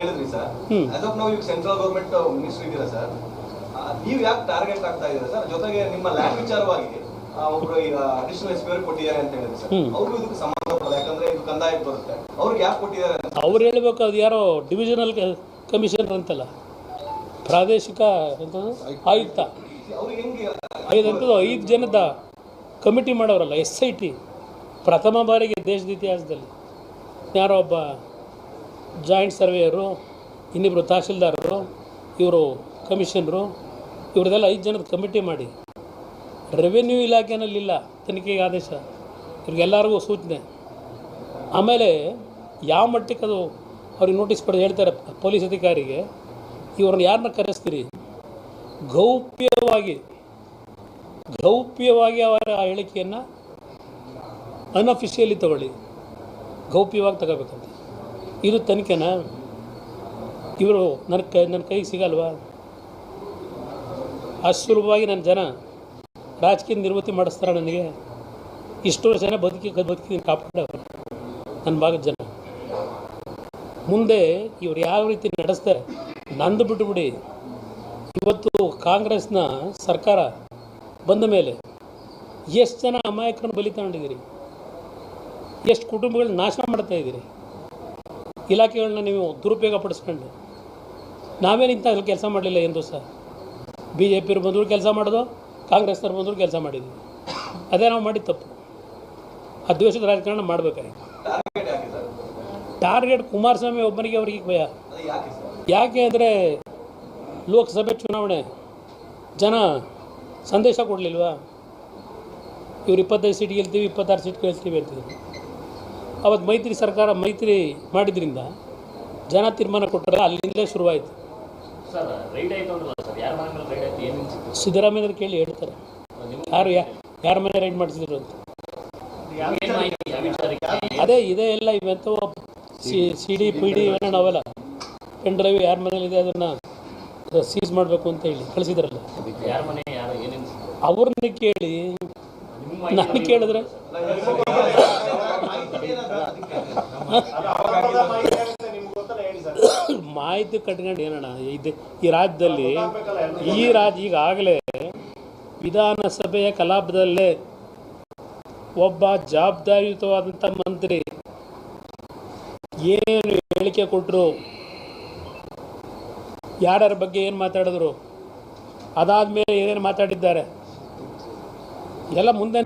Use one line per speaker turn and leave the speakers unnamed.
ಹೇಳಿದ್ರಿ sir?
Hmm.
As of ನಾವು ಈಗ ಸೆಂಟ್ರಲ್ ಗೌರ್ಮೆಂಟ್ ಮಿನಿಸ್ಟರ್ ಇದ್ದೀರಾ ಸರ್? ನೀವು ಯಾಕೆ ಟಾರ್ಗೆಟ್ ಆಗ್ತಾ ಇದ್ದೀರಾ ಸರ್? ಜೊತೆಗೆ ನಿಮ್ಮ ಲ್ಯಾಂಡ್ ವಿಚಾರವಾಗಿ ಆ, ಒಬ್ರು ಈಗ ಅಡಿಷನಲ್ ಎಸ್ ಪಿ ಕೊಟ್ಟಿದ್ದಾರೆ ಅಂತ ಹೇಳಿದ್ರೆ ಸರ್.
ಹ್ಮ್.
ಅವ್ರಿಗೂ ಇದಕ್ಕೆ ಸಂಬಂಧಪಡೋದು ಯಾಕಂದ್ರೆ ಇದು ಕಂದಾಯಕ್ಕೆ ಬರುತ್ತೆ. ಅವ್ರಿಗೆ ಯಾಕೆ ಕೊಟ್ಟಿದ್ದಾರೆ ಅಂತ
ಅವ್ರು ಹೇಳ್ಬೇಕು ಅದು ಯಾರೋ ಡಿವಿಷನಲ್ ಕಮಿಷನರ್ ಅಂತಲ್ಲ. ಪ್ರಾದೇಶಿಕ? ಆಯುಕ್ತ.
ಅವ್ರಿಗೆ ಹೆಂಗೆ
ಐದು ಐದು ಜನದ ಕಮಿಟಿ ಮಾಡೋರಲ್ಲ ಎಸ್ ಐ ಟಿ ಪ್ರಥಮ ಬಾರಿಗೆ ದೇಶದ ಇತಿಹಾಸದಲ್ಲಿ. ಯಾರೋ ಒಬ್ಬ ಜಾಯಿಂಟ್ ಸರ್ವೇಯರು ಇನ್ನಿಬ್ಬರು ತಹಶೀಲ್ದಾರರು, ಇವರು ಕಮಿಷನರು ಇವ್ರದ್ದೆಲ್ಲ ಐದು ಜನದ ಕಮಿಟಿ ಮಾಡಿ. ರೆವೆನ್ಯೂ ಇಲಾಖೆನಲ್ಲಿಲ್ಲ ತನಿಖೆಗೆ ಆದೇಶ. ಇವ್ರಿಗೆಲ್ಲರಿಗೂ ಸೂಚನೆ. ಆಮೇಲೆ ಯಾವ ಮಟ್ಟಕ್ಕೆ ಅದು ಅವ್ರಿಗೆ ನೋಟಿಸ್ ಪಡೆದು ಹೇಳ್ತಾರೆ ಪೊಲೀಸ್ ಅಧಿಕಾರಿಗೆ, ಇವ್ರನ್ನ ಯಾರನ್ನ ಕರೆಸ್ತೀರಿ? ಗೌಪ್ಯವಾಗಿ ಗೌಪ್ಯವಾಗಿ ಅವರ ಆ ಹೇಳಿಕೆಯನ್ನು ಅನ್ಅಫಿಷಿಯಲಿ ತಗೊಳ್ಳಿ. ಗೌಪ್ಯವಾಗಿ ತಗೋಬೇಕಂತ. ಇದು ತನಿಖೆನ ಇವರು ನನ್ನ ಕೈ ನನ್ನ ಕೈಗೆ ಸಿಗಲ್ವಾ? ಅಷ್ಟು ಸುಲಭವಾಗಿ ನನ್ನ ಜನ ರಾಜಕೀಯ ನಿರ್ವೃತ್ತಿ ಮಾಡಿಸ್ತಾರೆ ನನಗೆ. ಇಷ್ಟು ಜನ ಬದುಕಿ ಬದುಕಿ ಕಾಪಾಡ ನನ್ನ ಭಾಗದ ಜನ. ಮುಂದೆ ಇವ್ರು ಯಾವ ರೀತಿ ನಡೆಸ್ತಾರೆ ನಂದು ಬಿಟ್ಟುಬಿಡಿ. ಇವತ್ತು ಕಾಂಗ್ರೆಸ್ನ ಸರ್ಕಾರ ಬಂದ ಮೇಲೆ ಎಷ್ಟು ಜನ ಅಮಾಯಕರನ್ನು ಬಲಿ ತಗೊಂಡಿದ್ದೀರಿ? ಎಷ್ಟು ಕುಟುಂಬಗಳನ್ನ ನಾಶ ಮಾಡ್ತಾ ಇದ್ದೀರಿ? ಇಲಾಖೆಗಳನ್ನ ನೀವು ದುರುಪಯೋಗ ಪಡಿಸ್ಕೊಂಡು ನಾವೇನು ಇಂಥ ಕೆಲಸ ಮಾಡಲಿಲ್ಲ ಎಂದು ಸರ್ ಬಿ ಜೆ ಪಿಯವ್ರು ಬಂದರು ಕೆಲಸ ಮಾಡೋದು ಕಾಂಗ್ರೆಸ್ನವ್ರು ಬಂದರು ಕೆಲಸ ಮಾಡಿದ್ವಿ ಅದೇ ನಾವು ಮಾಡಿದ ತಪ್ಪು. ಆ ದ್ವೇಷದ ರಾಜಕಾರಣ ಮಾಡಬೇಕಾಗಿತ್ತು
ಟಾರ್ಗೆಟ್
ಕುಮಾರಸ್ವಾಮಿ ಒಬ್ಬನಿಗೆ ಅವರಿಗೆ ಭಯ.
ಯಾಕೆ
ಅಂದರೆ ಲೋಕಸಭೆ ಚುನಾವಣೆ, ಜನ ಸಂದೇಶ ಕೊಡಲಿಲ್ವಾ? ಇವ್ರು ಇಪ್ಪತ್ತೈದು ಸೀಟ್ ಗೆಲ್ತೀವಿ, ಇಪ್ಪತ್ತಾರು ಸೀಟ್ ಗೆಲ್ತೀವಿ ಅಂತಿದ್ರು. ಅವತ್ತು ಮೈತ್ರಿ ಸರ್ಕಾರ ಮೈತ್ರಿ ಮಾಡಿದ್ರಿಂದ ಜನ ತೀರ್ಮಾನ ಕೊಟ್ಟರೆ ಅಲ್ಲಿಂದಲೇ ಶುರುವಾಯಿತು.
ಸರ್ ರೈಡ್ ಆಯ್ತು ಸರ್ ಯಾರ ಮನೆ ಮೇಲೆ ರೈಡ್ ಆಯ್ತು ಏನೇನು ಸಿಕ್ತು?
ಸಿದ್ದರಾಮಯ್ಯವ್ರು ಕೇಳಿ ಹೇಳ್ತಾರೆ. ಯಾರು ಯಾ ಯಾರ ಮನೆ ರೈಡ್ ಮಾಡಿಸಿದ್ರು ಅಂತ. ಅದೇ ಇದೇ? ಎಲ್ಲ ಇವೆಂತೋ ಸಿ ಡಿ ಪಿ ಡಿ ಇವೆಲ್ಲ ನಾವೆಲ್ಲ ಪೆನ್ ಡ್ರೈವ್ ಯಾರ ಮನೇಲಿದೆ ಅದನ್ನು ಸೀಸ್ ಮಾಡಬೇಕು ಅಂತ ಹೇಳಿ ಕಳಿಸಿದ್ರಲ್ಲ.
ಯಾರ ಮನೆ ಯಾರು ಏನೇನು ಸಿಕ್ತು?
ಅವ್ರನ್ನ ಕೇಳಿ ನಾನು ಕೇಳಿದ್ರೆ ಮಾಹಿತಿ ಕಟ್ಕೊಂಡು ಏನಣ್ಣ? ಇದೆ ಈ ರಾಜ್ಯದಲ್ಲಿ ಈ ರಾಜ್ ಈಗಾಗಲೇ ವಿಧಾನಸಭೆಯ ಕಲಾಪದಲ್ಲೇ ಒಬ್ಬ ಜವಾಬ್ದಾರಿಯುತವಾದಂಥ ಮಂತ್ರಿ ಏನು ಹೇಳಿಕೆ ಕೊಟ್ಟರು ಯಾರ್ಯಾರ ಬಗ್ಗೆ ಏನು ಮಾತಾಡಿದ್ರು? ಅದಾದ ಮೇಲೆ ಏನೇನು ಮಾತಾಡಿದ್ದಾರೆ? ಎಲ್ಲ ಮುಂದೆ